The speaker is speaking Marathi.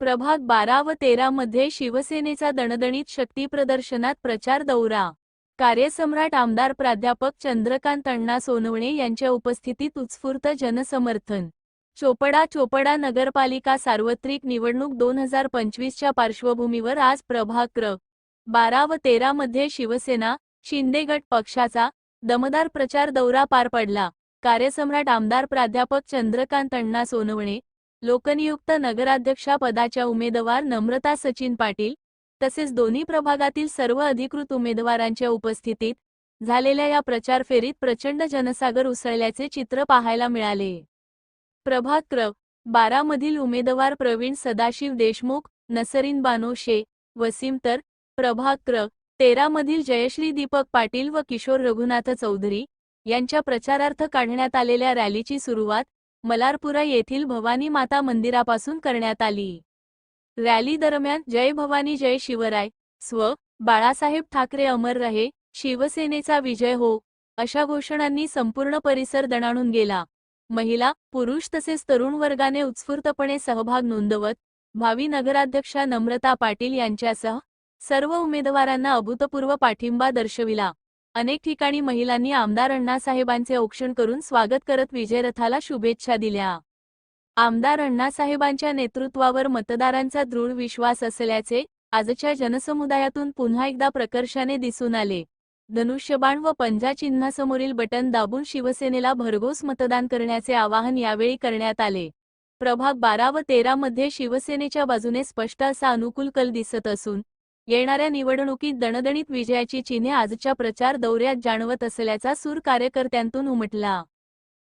प्रभाग बारा व तेरा मध्ये शिवसेनेचा दणदणीत शक्ती प्रदर्शनात प्रचार दौरा. कार्यसम्राट आमदार प्राध्यापक चंद्रकांत अण्णा सोनवणे यांच्या उपस्थितीत उत्स्फूर्त जनसमर्थन. चोपडा चोपडा नगरपालिका सार्वत्रिक निवडणूक दोन हजार पंचवीसच्या पार्श्वभूमीवर आज प्रभाग क्र बारा व तेरा मध्ये शिवसेना शिंदे गट पक्षाचा दमदार प्रचार दौरा पार पडला. कार्यसम्राट आमदार प्राध्यापक चंद्रकांत अण्णा सोनवणे लोकनियुक्त नगराध्यक्षा पदाच्या उमेदवार नम्रता सचिन पाटील तसेच दोन्ही प्रभागातील सर्व अधिकृत उमेदवारांच्या उपस्थितीत झालेल्या या प्रचार फेरीत प्रचंड जनसागर उसळल्याचे चित्र पाहायला मिळाले. प्रभाग क्र. बारा मधील उमेदवार प्रवीण सदाशिव देशमुख नसरीन बानोशे वसीम तर प्रभाग क्र. तेरा मधील जयश्री दीपक पाटील व किशोर रघुनाथ चौधरी यांच्या प्रचारार्थ काढण्यात आलेल्या रॅलीची सुरुवात मलारपुरा येथील भवानी माता मंदिरापासून करण्यात आली. रॅली दरम्यान जय भवानी जय शिवराय स्व बाळासाहेब ठाकरे अमर रहे शिवसेनेचा विजय हो अशा घोषणांनी संपूर्ण परिसर दणाणून गेला. महिला पुरुष तसेच तरुण वर्गाने उत्स्फूर्तपणे सहभाग नोंदवत भावी नगराध्यक्षा नम्रता पाटील यांच्यासह सर्व उमेदवारांना अभूतपूर्व पाठिंबा दर्शविला. अनेक ठिकाणी महिलांनी आमदार अण्णासाहेबांचे औक्षण करून स्वागत करत विजयरथाला शुभेच्छा दिल्या. आमदार अण्णासाहेबांच्या नेतृत्वावर मतदारांचा दृढ विश्वास असल्याचे आजच्या जनसमुदायातून पुन्हा एकदा प्रकर्षाने दिसून आले. धनुष्यबाण व पंजा चिन्हासमोरील बटन दाबून शिवसेनेला भरघोस मतदान करण्याचे आवाहन यावेळी करण्यात आले. प्रभाग बारा व तेरा मध्ये शिवसेनेच्या बाजूने स्पष्ट असा अनुकूल कल दिसत असून येणाऱ्या निवडणुकीत दणदणीत विजयाची चिन्हे आजच्या प्रचार दौऱ्यात जाणवत असल्याचा सूर कार्यकर्त्यांतून उमटला.